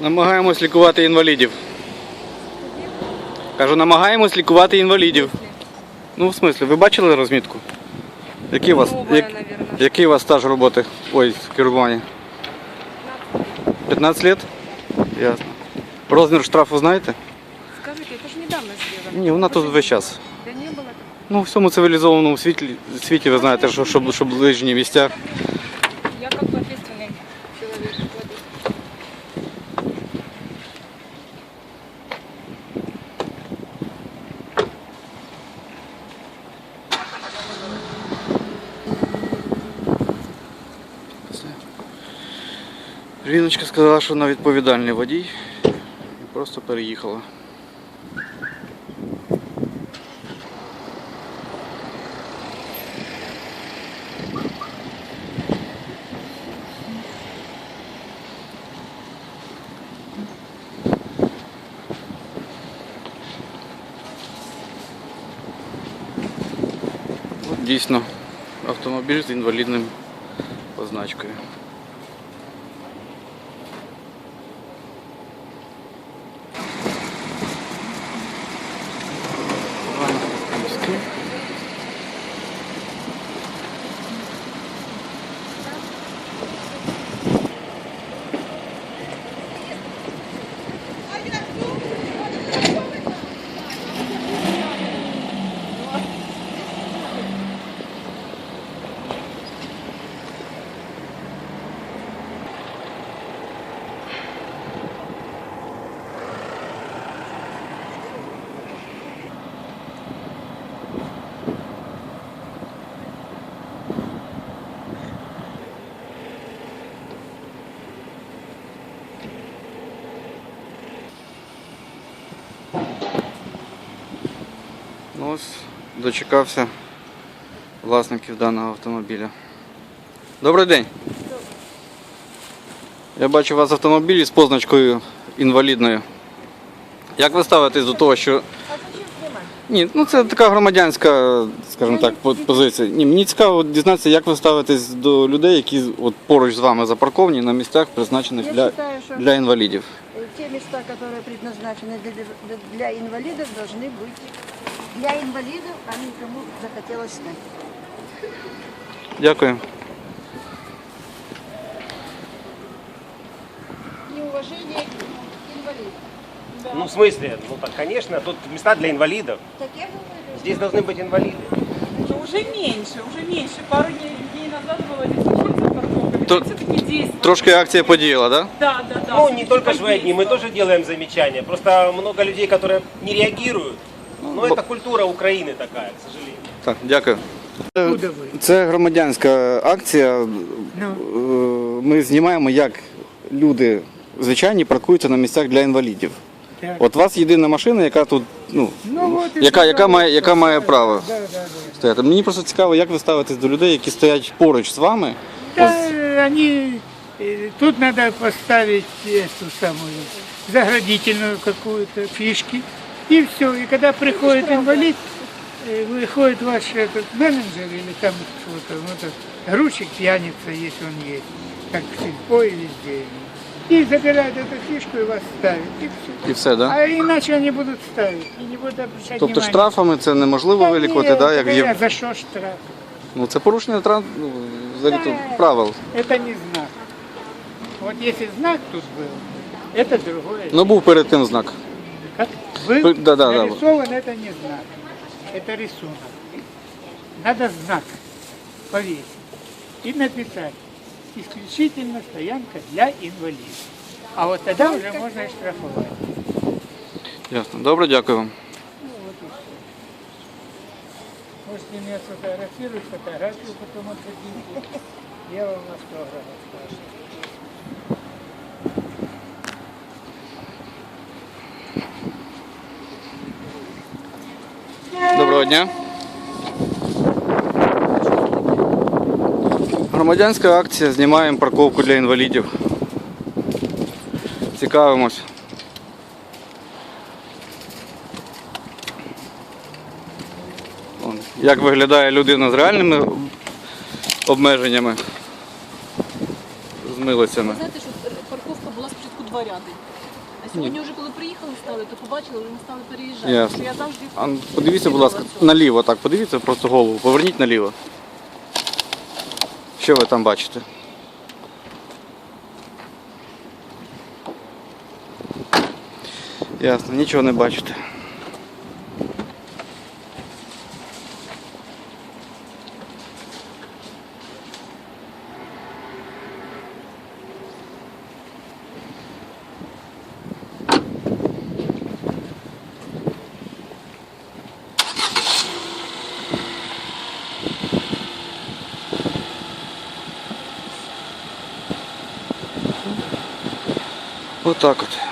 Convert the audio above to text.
Намагаємось лікувати інвалідів. Кажу, намагаємось лікувати інвалідів. Ну, в смислі, ви бачили розмітку? Який у вас, як- який у вас стаж роботи? Ой, керування? 15 лет? Ясно. Розмір штрафу знаєте? Скажите, это же недавно сделано. Ні, вона тут весь час. Ну, в всьому цивілізованому світі, світі ви знаєте, що, що, що ближні місця. Жіночка сказала, що вона відповідальний водій. І просто переїхала. Дійсно, автомобіль з інвалідним позначкою. Івано-Франківський. Ну ось дочекався власників даного автомобіля. Добрий день. Я бачу у вас автомобіль з позначкою інвалідною. Як ви ставитесь до того, що. Ні, ну це така громадянська, скажімо так, по- позиція. Ні, мені цікаво дізнатися, як ви ставитесь до людей, які от поруч з вами запарковані на місцях, призначених Я для, считаю, что для інвалідів. э, те места, которые предназначены для, для- для инвалидов, должны быть для инвалидов, а не кому захотелось стать. Дякую. Неуважение к инвалидам. Ну, в смысле? Ну, так, конечно, тут места для инвалидов. Так я говорю, Здесь должны быть инвалиды. Ну, Уже меньше, уже меньше. Пару дней, дней назад было. То- Все-таки действует. Трошки акція подіяла, так? Да? Да, да, да. Ну, не только же вы одни, мы тоже делаем замечания. Просто много людей, которые не реагируют. Но бо- это культура Украины такая, к сожалению. Так, дякую. Це, це громадянська акція. Е, Ми знімаємо, як люди звичайні паркуються на місцях для інвалідів. От у вас єдина машина, яка тут, ну, яка, яка, має, яка має право стояти. Мені просто цікаво, як ви ставитесь до людей, які стоять поруч з вами. Да, они э, тут надо поставить эту самую заградительную какую-то фишки и все. И когда приходит инвалид, э, выходит ваш этот менеджер или там кто-то, ну, этот грузчик пьяница, если он есть, как в сельпо и везде. И забирает эту фишку и вас ставит, и все. І все, да? А иначе они будут ставить и не будут обращать Тобто внимания. штрафами це неможливо Да вилікувати, нет, да, як да, є. За что штраф? Ну це порушення тран... ну, взагалі то Да. правил. Это не знак. Вот если знак тут был, это другое. Ну був перед тим знак. Как Был Пы- да, да, да. нарисован, это не знак. Это рисунок. Надо знак повесить и написать. Исключительно стоянка для инвалидов. А вот тогда уже можно и штрафовать. Ясно. Добре, дякую вам. Можете меня сфотографировать, фотографию потом отдадите. Я вам автограф оставлю. Доброго дня. Громадянська акція. Знімаємо парковку для інвалідів. Цікавимось. Як виглядає людина з реальними обмеженнями. З милицями. Знаєте, що парковка була спочатку два ряди. Сьогодні вже коли приїхали стали, то побачили, не стали переїжджати. Ясно. Я завжди А, ну, подивіться, будь ласка, наліво, так, подивіться просто голову, поверніть наліво. Що ви там бачите? Ясно, нічого не бачите. Отак от.